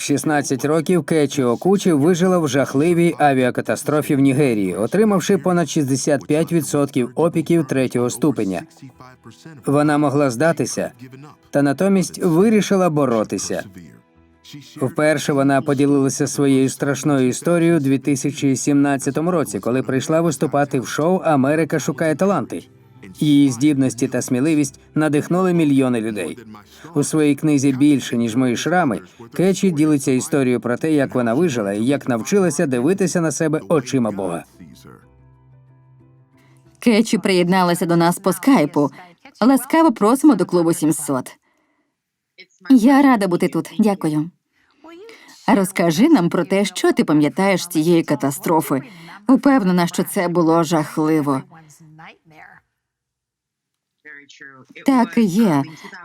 В 16 років Кечі Окучі вижила в жахливій авіакатастрофі в Нігерії, отримавши понад 65% опіків третього ступеня. Вона могла здатися, та натомість вирішила боротися. Вперше вона поділилася своєю страшною історією у 2017 році, коли прийшла виступати в шоу Америка шукає таланти. Її здібності та сміливість надихнули мільйони людей. У своїй книзі більше ніж мої шрами. Кечі ділиться історією про те, як вона вижила і як навчилася дивитися на себе очима Бога. Кетчі приєдналася до нас по скайпу. Ласкаво просимо до клубу 700. Я рада бути тут. Дякую. Розкажи нам про те, що ти пам'ятаєш з цієї катастрофи. Упевнена, що це було жахливо. Так і є.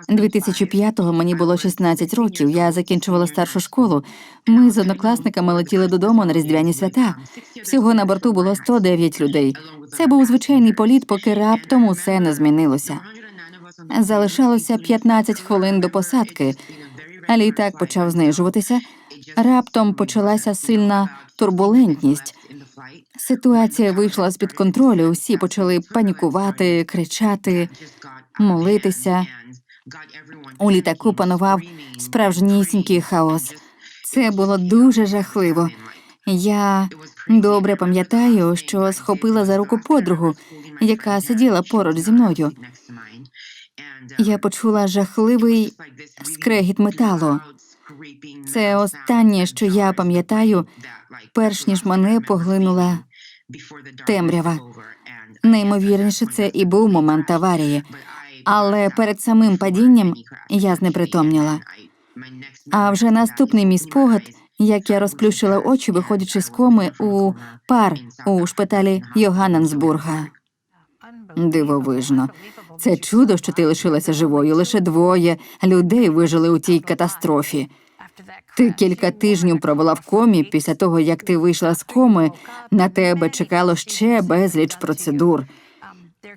2005-го мені було 16 років. Я закінчувала старшу школу. Ми з однокласниками летіли додому на різдвяні свята. Всього на борту було 109 людей. Це був звичайний політ, поки раптом усе не змінилося. Залишалося 15 хвилин до посадки. А літак почав знижуватися. Раптом почалася сильна турбулентність. Ситуація вийшла з під контролю. Всі почали панікувати, кричати, молитися. У літаку панував справжнісінький хаос. Це було дуже жахливо. Я добре пам'ятаю, що схопила за руку подругу, яка сиділа поруч зі мною. Я почула жахливий скрегіт металу. Це останнє, що я пам'ятаю, перш ніж мене поглинула темрява. Неймовірніше, це і був момент аварії. Але перед самим падінням я знепритомніла. А вже наступний мій спогад, як я розплющила очі, виходячи з коми у пар у шпиталі Йоганнесбурга. Дивовижно. Це чудо, що ти лишилася живою. Лише двоє людей вижили у тій катастрофі. Ти кілька тижнів провела в комі. Після того, як ти вийшла з коми, на тебе чекало ще безліч процедур.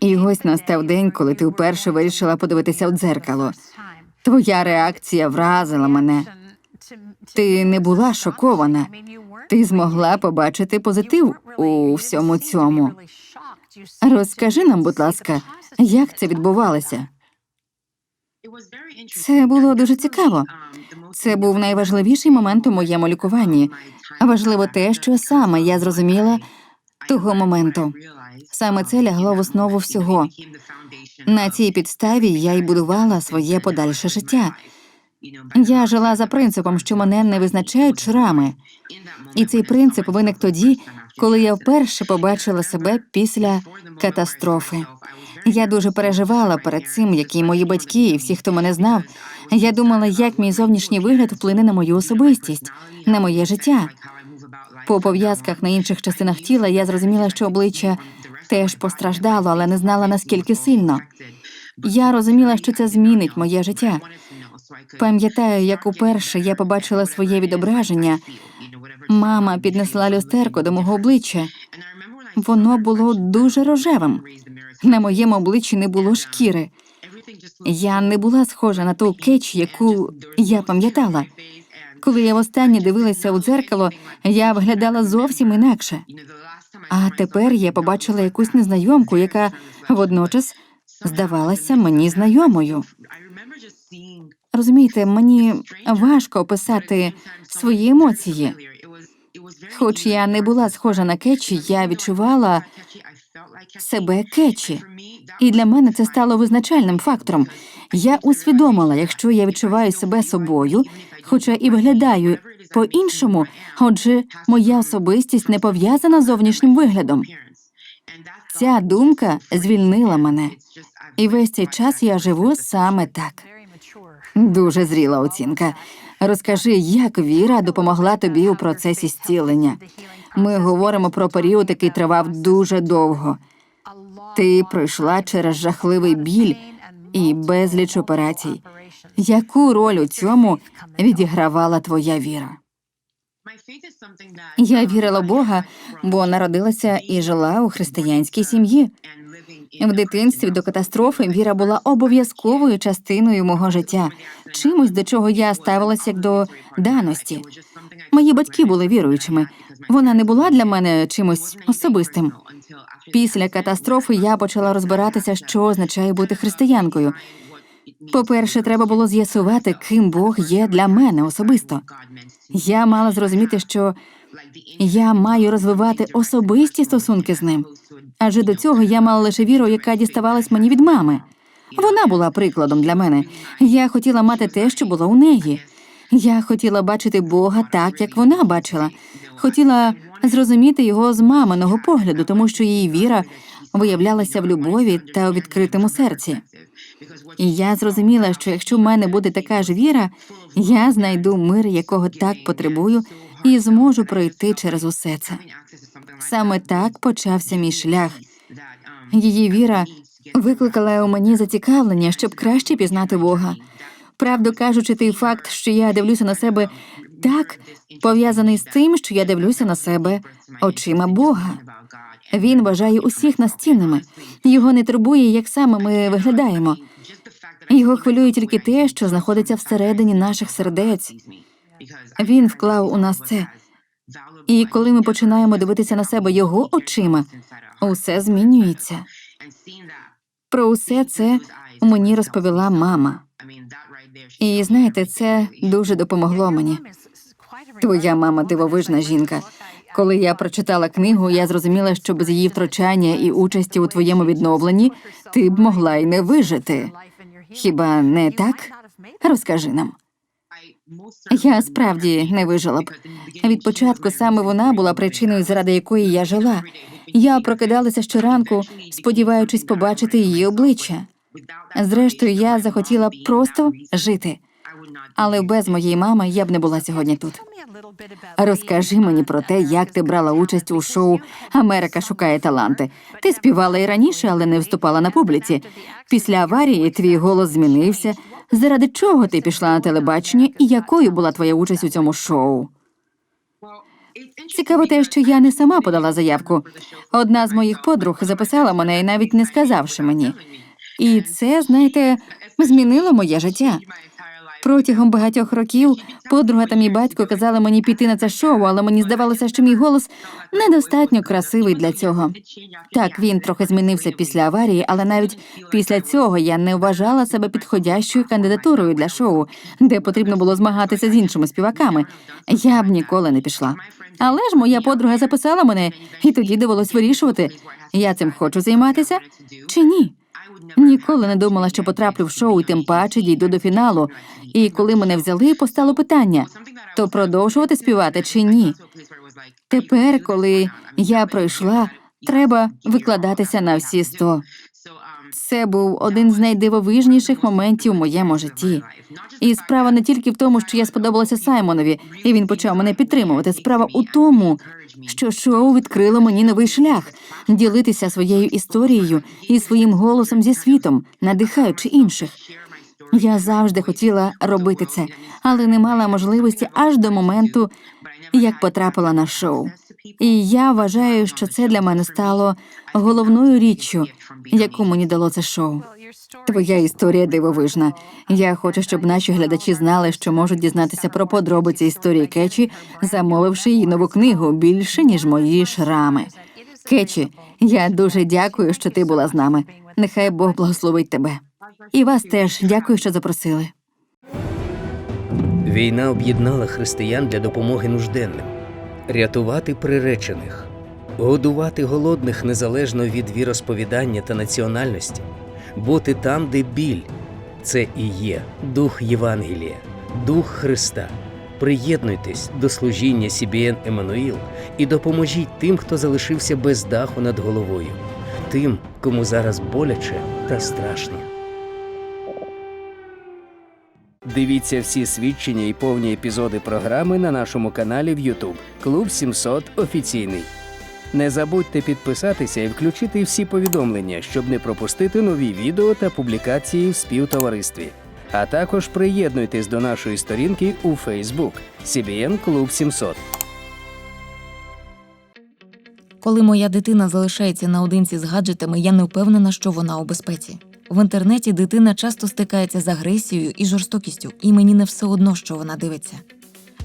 І ось настав день, коли ти вперше вирішила подивитися в дзеркало. Твоя реакція вразила мене. Ти не була шокована. Ти змогла побачити позитив у всьому цьому. Розкажи нам, будь ласка, як це відбувалося? Це було дуже цікаво. Це був найважливіший момент у моєму лікуванні. Важливо те, що саме я зрозуміла того моменту. Саме це лягло в основу всього. На цій підставі я й будувала своє подальше життя. Я жила за принципом, що мене не визначають шрами. І цей принцип виник тоді, коли я вперше побачила себе після катастрофи. Я дуже переживала перед цим, як і мої батьки, і всі, хто мене знав. Я думала, як мій зовнішній вигляд вплине на мою особистість, на моє життя. По пов'язках на інших частинах тіла я зрозуміла, що обличчя теж постраждало, але не знала наскільки сильно. Я розуміла, що це змінить моє життя. Пам'ятаю, як уперше я побачила своє відображення. Мама піднесла люстерко до мого обличчя. Воно було дуже рожевим. На моєму обличчі не було шкіри. Я не була схожа на ту кетч, яку я пам'ятала. Коли я востаннє дивилася у дзеркало, я виглядала зовсім інакше. А тепер я побачила якусь незнайомку, яка водночас здавалася мені знайомою. Розумієте, мені важко описати свої емоції. Хоч я не була схожа на кетчі, я відчувала себе кетчі. І для мене це стало визначальним фактором. Я усвідомила, якщо я відчуваю себе собою, хоча і виглядаю по-іншому, отже, моя особистість не пов'язана з зовнішнім виглядом. Ця думка звільнила мене, і весь цей час я живу саме так. Дуже зріла оцінка. Розкажи, як віра допомогла тобі у процесі зцілення. Ми говоримо про період, який тривав дуже довго. Ти пройшла через жахливий біль і безліч операцій. Яку роль у цьому відігравала твоя віра? Я вірила Бога, бо народилася і жила у християнській сім'ї. В дитинстві до катастрофи віра була обов'язковою частиною мого життя, чимось до чого я ставилася як до даності. Мої батьки були віруючими. Вона не була для мене чимось особистим. Після катастрофи я почала розбиратися, що означає бути християнкою. По-перше, треба було з'ясувати, ким Бог є для мене особисто. Я мала зрозуміти, що я маю розвивати особисті стосунки з ним. Адже до цього я мала лише віру, яка діставалась мені від мами. Вона була прикладом для мене. Я хотіла мати те, що було у неї. Я хотіла бачити Бога так, як вона бачила. Хотіла зрозуміти його з маминого погляду, тому що її віра виявлялася в любові та у відкритому серці. І я зрозуміла, що якщо в мене буде така ж віра, я знайду мир, якого так потребую, і зможу пройти через усе це. Саме так почався мій шлях. Її віра викликала у мені зацікавлення, щоб краще пізнати Бога. Правду кажучи, той факт, що я дивлюся на себе так, пов'язаний з тим, що я дивлюся на себе очима Бога. Він вважає усіх нас цінними. Його не турбує, як саме ми виглядаємо. Його хвилює тільки те, що знаходиться всередині наших сердець. Він вклав у нас це. І коли ми починаємо дивитися на себе його очима, усе змінюється. Про усе це мені розповіла мама. І знаєте, це дуже допомогло мені. Твоя мама дивовижна жінка. Коли я прочитала книгу, я зрозуміла, що без її втручання і участі у твоєму відновленні ти б могла й не вижити. Хіба не так? Розкажи нам. Я справді не вижила б. Від початку саме вона була причиною, заради якої я жила. Я прокидалася щоранку, сподіваючись побачити її обличчя. Зрештою, я захотіла просто жити. Але без моєї мами я б не була сьогодні тут. Розкажи мені про те, як ти брала участь у шоу Америка шукає таланти. Ти співала і раніше, але не вступала на публіці. Після аварії твій голос змінився. Заради чого ти пішла на телебачення і якою була твоя участь у цьому шоу? Цікаво те, що я не сама подала заявку. Одна з моїх подруг записала мене і навіть не сказавши мені. І це, знаєте, змінило моє життя. Протягом багатьох років подруга та мій батько казали мені піти на це шоу, але мені здавалося, що мій голос недостатньо красивий для цього. Так, він трохи змінився після аварії, але навіть після цього я не вважала себе підходящою кандидатурою для шоу, де потрібно було змагатися з іншими співаками. Я б ніколи не пішла. Але ж моя подруга записала мене, і тоді довелось вирішувати, я цим хочу займатися чи ні. Ніколи не думала, що потраплю в шоу, і тим паче дійду до фіналу. І коли мене взяли, постало питання: то продовжувати співати чи ні? Тепер, коли я пройшла, треба викладатися на всі сто. Це був один з найдивовижніших моментів у моєму житті. І справа не тільки в тому, що я сподобалася Саймонові, і він почав мене підтримувати. Справа у тому, що шоу відкрило мені новий шлях ділитися своєю історією і своїм голосом зі світом, надихаючи інших. Я завжди хотіла робити це, але не мала можливості аж до моменту, як потрапила на шоу. І я вважаю, що це для мене стало головною річчю, яку мені дало це шоу. Твоя історія дивовижна. Я хочу, щоб наші глядачі знали, що можуть дізнатися про подробиці історії Кечі, замовивши її нову книгу більше ніж мої шрами. Кечі, я дуже дякую, що ти була з нами. Нехай Бог благословить тебе. І вас теж дякую, що запросили. Війна об'єднала християн для допомоги нужденним, рятувати приречених, годувати голодних незалежно від віросповідання та національності, бути там, де біль. Це і є дух Євангелія, дух Христа. Приєднуйтесь до служіння CBN Еммануїл і допоможіть тим, хто залишився без даху над головою, тим, кому зараз боляче та страшно. Дивіться всі свідчення і повні епізоди програми на нашому каналі в YouTube Клуб 700 офіційний. Не забудьте підписатися і включити всі повідомлення, щоб не пропустити нові відео та публікації в співтоваристві. А також приєднуйтесь до нашої сторінки у Facebook CBN Клуб 700. Коли моя дитина залишається наодинці з гаджетами, я не впевнена, що вона у безпеці. В інтернеті дитина часто стикається з агресією і жорстокістю, і мені не все одно, що вона дивиться.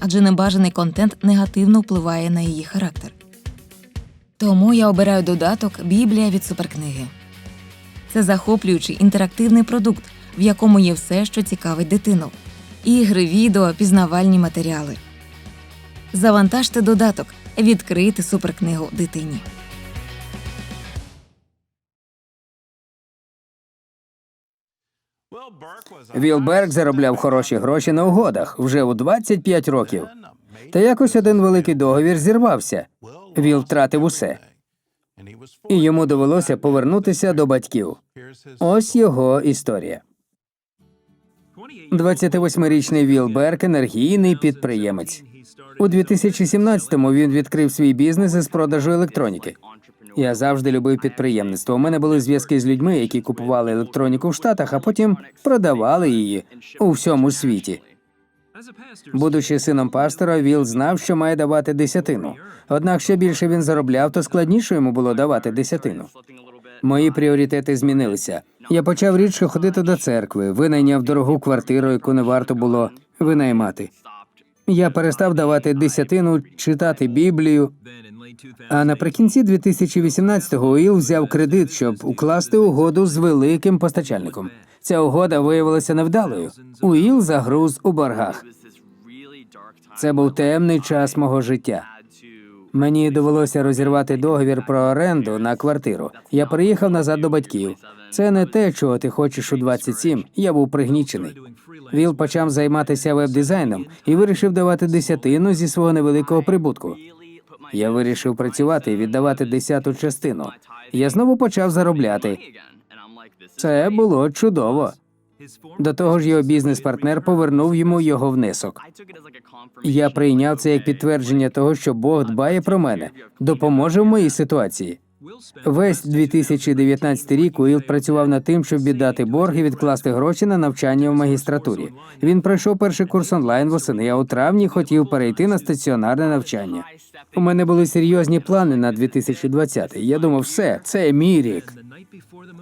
Адже небажаний контент негативно впливає на її характер. Тому я обираю додаток Біблія від суперкниги. Це захоплюючий інтерактивний продукт, в якому є все, що цікавить дитину: ігри, відео, пізнавальні матеріали. Завантажте додаток, відкрийте суперкнигу дитині. Вілберг заробляв хороші гроші на угодах вже у 25 років. Та якось один великий договір зірвався. Віл втратив усе, і йому довелося повернутися до батьків. Ось його історія. 28-річний Віл Берг – енергійний підприємець. У 2017-му він відкрив свій бізнес із продажу електроніки. Я завжди любив підприємництво. У мене були зв'язки з людьми, які купували електроніку в Штатах, а потім продавали її у всьому світі. Будучи сином пастора, Віл знав, що має давати десятину. Однак, що більше він заробляв, то складніше йому було давати десятину. Мої пріоритети змінилися. Я почав рідше ходити до церкви, винайняв дорогу квартиру, яку не варто було винаймати. Я перестав давати десятину, читати Біблію. А наприкінці 2018-го Уіл взяв кредит, щоб укласти угоду з великим постачальником. Ця угода виявилася невдалою. Уіл загруз у боргах. Це був темний час мого життя. Мені довелося розірвати договір про оренду на квартиру. Я приїхав назад до батьків. Це не те, чого ти хочеш у 27. Я був пригнічений. Віл почав займатися веб-дизайном і вирішив давати десятину зі свого невеликого прибутку. Я вирішив працювати і віддавати десяту частину. Я знову почав заробляти. Це було чудово. До того ж, його бізнес-партнер повернув йому його внесок. Я прийняв це як підтвердження того, що Бог дбає про мене, допоможе в моїй ситуації. Весь 2019 рік Уіл працював над тим, щоб віддати борг і відкласти гроші на навчання в магістратурі. Він пройшов перший курс онлайн восени, а у травні хотів перейти на стаціонарне навчання. У мене були серйозні плани на 2020. Я думав, все, це мій рік.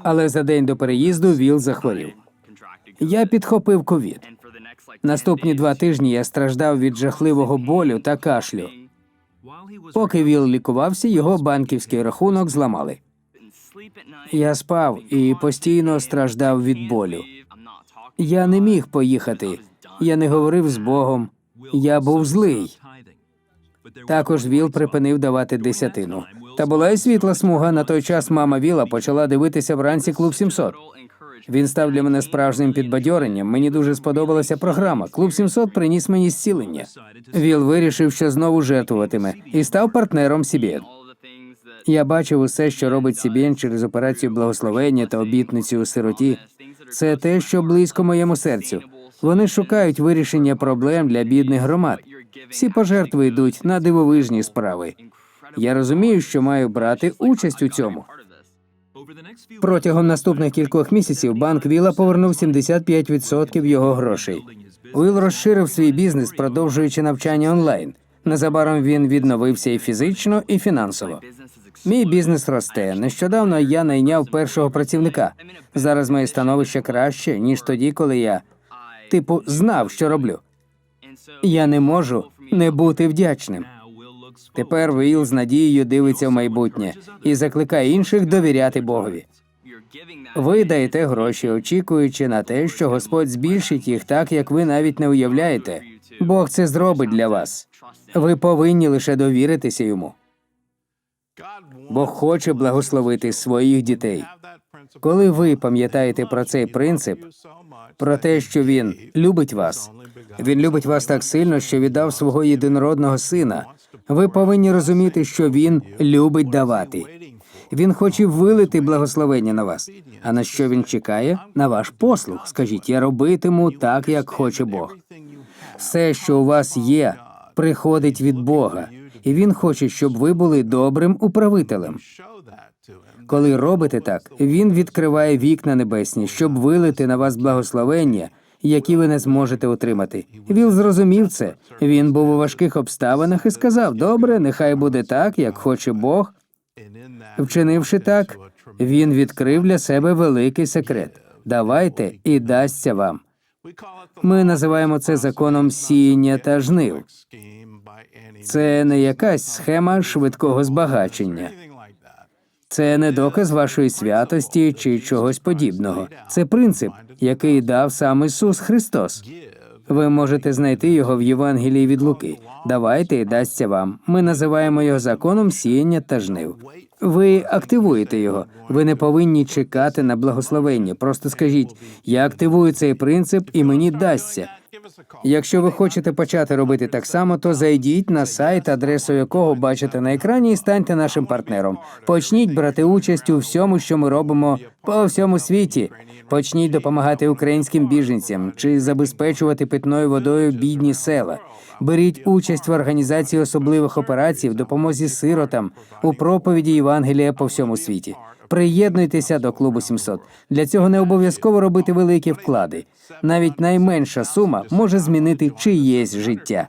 Але за день до переїзду Віл захворів. Я підхопив ковід. Наступні два тижні я страждав від жахливого болю та кашлю. Поки Віл лікувався, його банківський рахунок зламали. Я спав і постійно страждав від болю. Я не міг поїхати. Я не говорив з Богом. Я був злий. Також Віл припинив давати десятину. Та була й світла смуга. На той час мама Віла почала дивитися вранці клуб 700. Він став для мене справжнім підбадьоренням. Мені дуже сподобалася програма. Клуб 700 приніс мені зцілення. Віл вирішив, що знову жертвуватиме, і став партнером Сібєн. Я бачив усе, що робить Сібєн через операцію благословення та обітницю у сироті. Це те, що близько моєму серцю. Вони шукають вирішення проблем для бідних громад. Всі пожертви йдуть на дивовижні справи. Я розумію, що маю брати участь у цьому. Протягом наступних кількох місяців банк Віла повернув 75% його грошей. Уіл розширив свій бізнес, продовжуючи навчання онлайн. Незабаром він відновився і фізично, і фінансово. Мій бізнес росте. Нещодавно я найняв першого працівника. Зараз моє становище краще ніж тоді, коли я типу знав, що роблю. Я не можу не бути вдячним. Тепер Віл з надією дивиться в майбутнє і закликає інших довіряти Богові. Ви даєте гроші, очікуючи на те, що Господь збільшить їх так, як ви навіть не уявляєте. Бог це зробить для вас. Ви повинні лише довіритися йому. Бог хоче благословити своїх дітей. Коли ви пам'ятаєте про цей принцип, про те, що він любить вас, він любить вас так сильно, що віддав свого єдинородного сина. Ви повинні розуміти, що він любить давати. Він хоче вилити благословення на вас. А на що він чекає? На ваш послух. Скажіть, я робитиму так, як хоче Бог. Все, що у вас є, приходить від Бога, і він хоче, щоб ви були добрим управителем. Коли робите так, він відкриває вікна небесні, щоб вилити на вас благословення, які ви не зможете отримати. Віл зрозумів це. Він був у важких обставинах і сказав: Добре, нехай буде так, як хоче Бог. Вчинивши так, він відкрив для себе великий секрет. Давайте і дасться вам. Ми називаємо це законом сіяння та жнив. Це не якась схема швидкого збагачення. Це не доказ вашої святості чи чогось подібного. Це принцип, який дав сам Ісус Христос. Ви можете знайти його в Євангелії від Луки. Давайте і дасться вам. Ми називаємо його законом сіяння та жнив. Ви активуєте його. Ви не повинні чекати на благословення. Просто скажіть: я активую цей принцип, і мені дасться. Якщо ви хочете почати робити так само, то зайдіть на сайт, адресу якого бачите на екрані, і станьте нашим партнером. Почніть брати участь у всьому, що ми робимо по всьому світі. Почніть допомагати українським біженцям чи забезпечувати питною водою бідні села. Беріть участь в організації особливих операцій в допомозі сиротам у проповіді Євангелія по всьому світі. Приєднуйтеся до клубу 700. Для цього не обов'язково робити великі вклади. Навіть найменша сума може змінити чиєсь життя.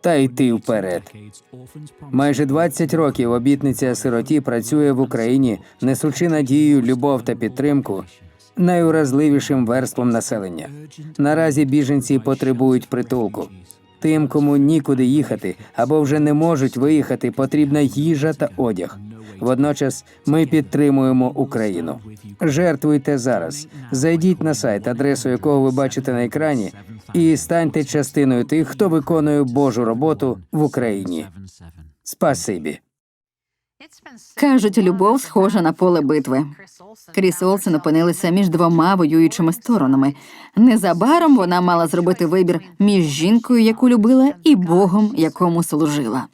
та йти вперед. Майже 20 років обітниця сироті працює в Україні, несучи надію, любов та підтримку найуразливішим верством населення. Наразі біженці потребують притулку. Тим, кому нікуди їхати або вже не можуть виїхати, потрібна їжа та одяг. Водночас ми підтримуємо Україну. Жертвуйте зараз. Зайдіть на сайт, адресу якого ви бачите на екрані, і станьте частиною тих, хто виконує Божу роботу в Україні. Спасибі. Кажуть, любов схожа на поле битви. Кріс Олсен опинилася між двома воюючими сторонами. Незабаром вона мала зробити вибір між жінкою, яку любила, і Богом, якому служила.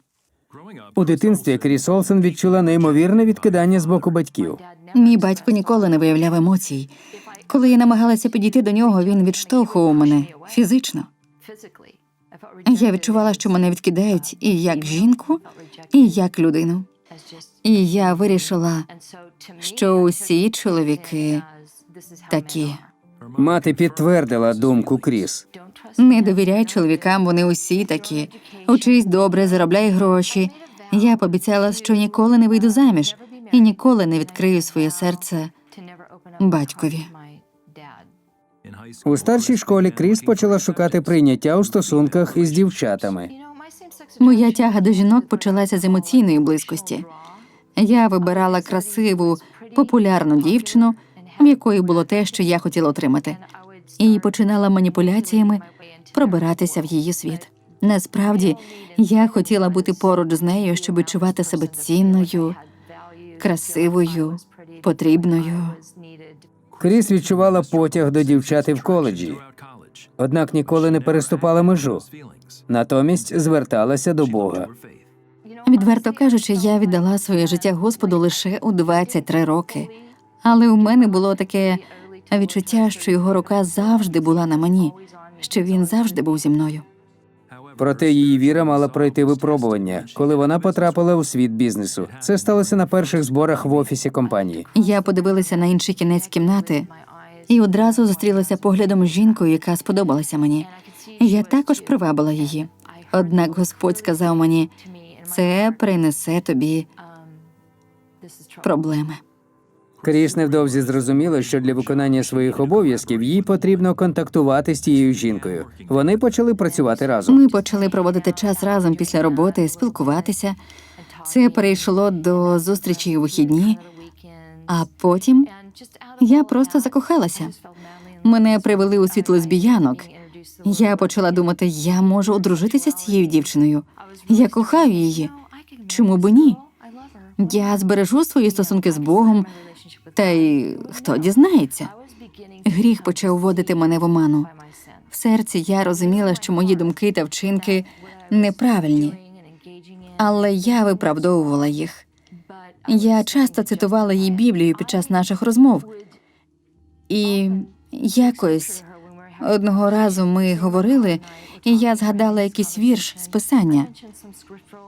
У дитинстві Кріс Олсен відчула неймовірне відкидання з боку батьків. Мій батько ніколи не виявляв емоцій. Коли я намагалася підійти до нього, він відштовхував мене фізично. Я відчувала, що мене відкидають і як жінку, і як людину. І я вирішила, що усі чоловіки такі. Мати підтвердила думку Кріс. Не довіряй чоловікам, вони усі такі. Учись добре, заробляй гроші. Я пообіцяла, що ніколи не вийду заміж і ніколи не відкрию своє серце батькові. У старшій школі Кріс почала шукати прийняття у стосунках із дівчатами. Моя тяга до жінок почалася з емоційної близькості. Я вибирала красиву, популярну дівчину, в якої було те, що я хотіла отримати, і починала маніпуляціями пробиратися в її світ. Насправді я хотіла бути поруч з нею, щоб відчувати себе цінною, красивою, потрібною. Кріс відчувала потяг до дівчати в коледжі, однак ніколи не переступала межу. Натомість зверталася до Бога. Відверто кажучи, я віддала своє життя Господу лише у 23 роки. Але у мене було таке відчуття, що його рука завжди була на мені, що він завжди був зі мною. Проте її віра мала пройти випробування, коли вона потрапила у світ бізнесу. Це сталося на перших зборах в офісі компанії. Я подивилася на інший кінець кімнати і одразу зустрілася поглядом з жінкою, яка сподобалася мені. Я також привабила її. Однак Господь сказав мені, це принесе тобі проблеми. Кріс невдовзі зрозуміла, що для виконання своїх обов'язків їй потрібно контактувати з тією жінкою. Вони почали працювати разом. Ми почали проводити час разом після роботи, спілкуватися. Це перейшло до зустрічі у вихідні, а потім я просто закохалася. Мене привели у світ лесбіянок. Я почала думати, я можу одружитися з цією дівчиною. Я кохаю її. Чому би ні? Я збережу свої стосунки з Богом, та й хто дізнається. Гріх почав вводити мене в оману. В серці я розуміла, що мої думки та вчинки неправильні, але я виправдовувала їх. Я часто цитувала їй Біблію під час наших розмов. І якось одного разу ми говорили, і я згадала якийсь вірш з писання.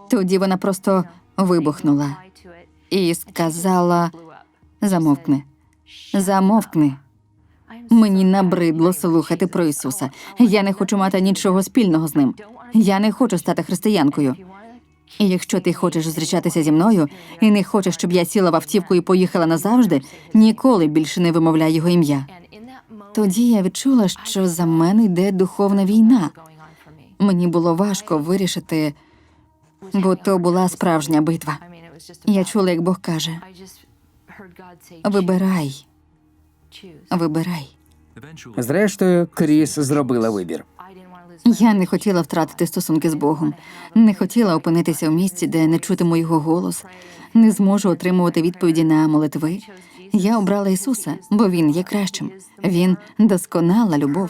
Тоді вона просто вибухнула і сказала: замовкни, замовкни. Мені набридло слухати про Ісуса. Я не хочу мати нічого спільного з ним. Я не хочу стати християнкою. І якщо ти хочеш зустрічатися зі мною і не хочеш, щоб я сіла в автівку і поїхала назавжди, ніколи більше не вимовляй його ім'я. Тоді я відчула, що за мене йде духовна війна. Мені було важко вирішити, бо то була справжня битва. Я чула, як Бог каже: вибирай, вибирай. Зрештою, Кріс зробила вибір. Я не хотіла втратити стосунки з Богом, не хотіла опинитися в місці, де не чутиму його голос, не зможу отримувати відповіді на молитви. Я обрала Ісуса, бо Він є кращим. Він досконала любов.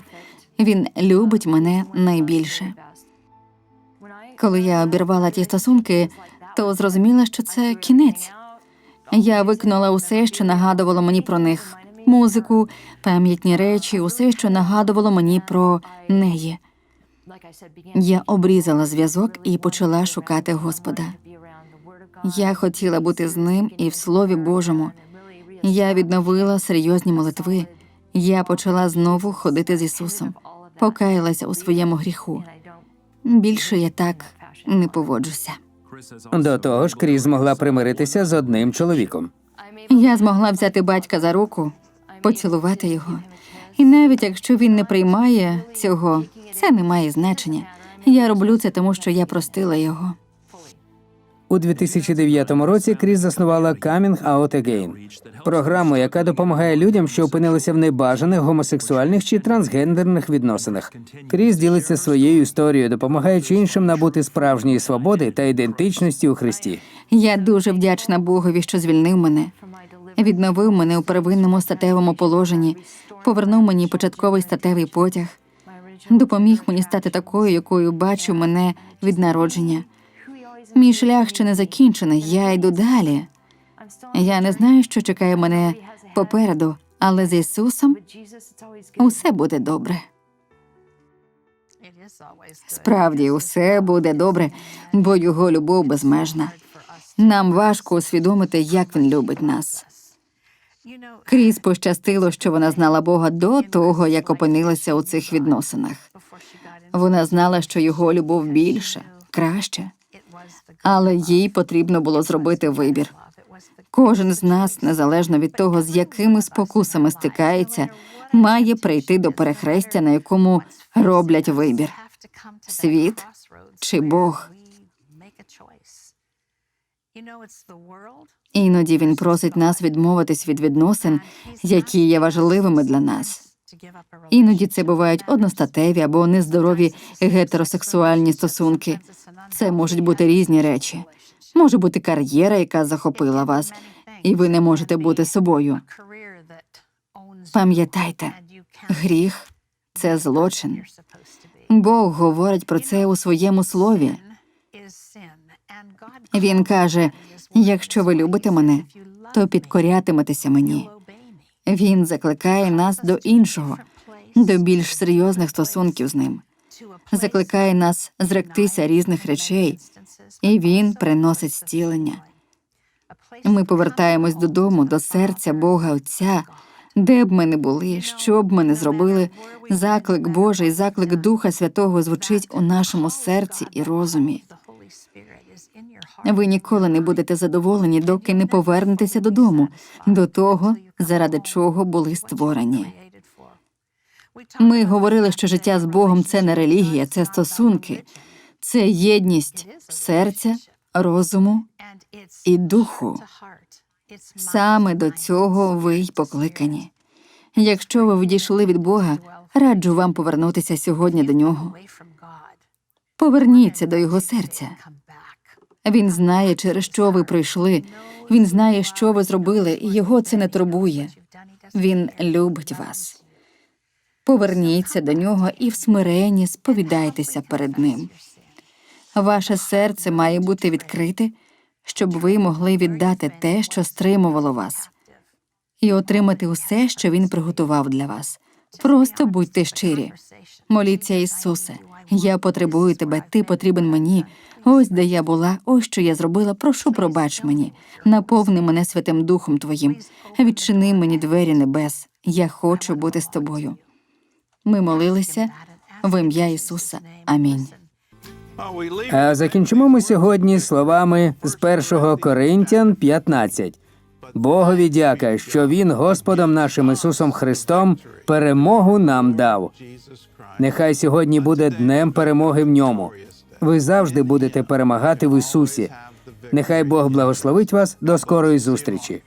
Він любить мене найбільше. Коли я обірвала ті стосунки, то зрозуміла, що це кінець. Я викинула усе, що нагадувало мені про них: музику, пам'ятні речі, усе, що нагадувало мені про неї. Я обрізала зв'язок і почала шукати Господа. Я хотіла бути з ним і в Слові Божому. Я відновила серйозні молитви. Я почала знову ходити з Ісусом, покаялася у своєму гріху. Більше я так не поводжуся. До того ж, Кріс змогла примиритися з одним чоловіком. Я змогла взяти батька за руку, поцілувати його. І навіть якщо він не приймає цього, це не має значення. Я роблю це тому, що я простила його. У 2009 році Кріс заснувала Coming Out Again – програму, яка допомагає людям, що опинилися в небажаних гомосексуальних чи трансгендерних відносинах. Кріс ділиться своєю історією, допомагаючи іншим набути справжньої свободи та ідентичності у Христі. Я дуже вдячна Богові, що звільнив мене, відновив мене у первинному статевому положенні, повернув мені початковий статевий потяг, допоміг мені стати такою, якою бачу мене від народження. Мій шлях ще не закінчений, я йду далі. Я не знаю, що чекає мене попереду, але з Ісусом усе буде добре. Справді, усе буде добре, бо його любов безмежна. Нам важко усвідомити, як він любить нас. Кріс пощастило, що вона знала Бога до того, як опинилася у цих відносинах. Вона знала, що його любов більша, краща, але їй потрібно було зробити вибір. Кожен з нас, незалежно від того, з якими спокусами стикається, має прийти до перехрестя, на якому роблять вибір. Світ чи Бог. Іноді він просить нас відмовитись від відносин, які є важливими для нас. Іноді це бувають одностатеві або нездорові гетеросексуальні стосунки. Це можуть бути різні речі. Може бути кар'єра, яка захопила вас, і ви не можете бути собою. Пам'ятайте, гріх це злочин. Бог говорить про це у своєму слові. Він каже: якщо ви любите мене, то підкорятиметеся мені. Він закликає нас до іншого, до більш серйозних стосунків з ним. Закликає нас зректися різних речей, і він приносить зцілення. Ми повертаємось додому, до серця Бога Отця, де б ми не були, що б ми не зробили. Заклик Божий, заклик Духа Святого звучить у нашому серці і розумі. Ви ніколи не будете задоволені, доки не повернетеся додому, до того, заради чого були створені. Ми говорили, що життя з Богом це не релігія, це стосунки, це єдність серця, розуму і духу. Саме до цього ви й покликані. Якщо ви відійшли від Бога, раджу вам повернутися сьогодні до нього. Поверніться до його серця. Він знає, через що ви пройшли. Він знає, що ви зробили, і його це не турбує. Він любить вас. Поверніться до нього і в смиренні сповідайтеся перед ним. Ваше серце має бути відкрите, щоб ви могли віддати те, що стримувало вас, і отримати усе, що він приготував для вас. Просто будьте щирі. Моліться, Ісусе, я потребую тебе, ти потрібен мені. Ось де я була, ось що я зробила. Прошу, пробач мені. Наповни мене Святим Духом Твоїм. Відчини мені двері небес. Я хочу бути з тобою. Ми молилися в ім'я Ісуса. Амінь. А закінчимо ми сьогодні словами з 1 Коринтян 15. Богові дяка, що Він Господом нашим Ісусом Христом перемогу нам дав. Нехай сьогодні буде днем перемоги в ньому. Ви завжди будете перемагати в Ісусі. Нехай Бог благословить вас до скорої зустрічі.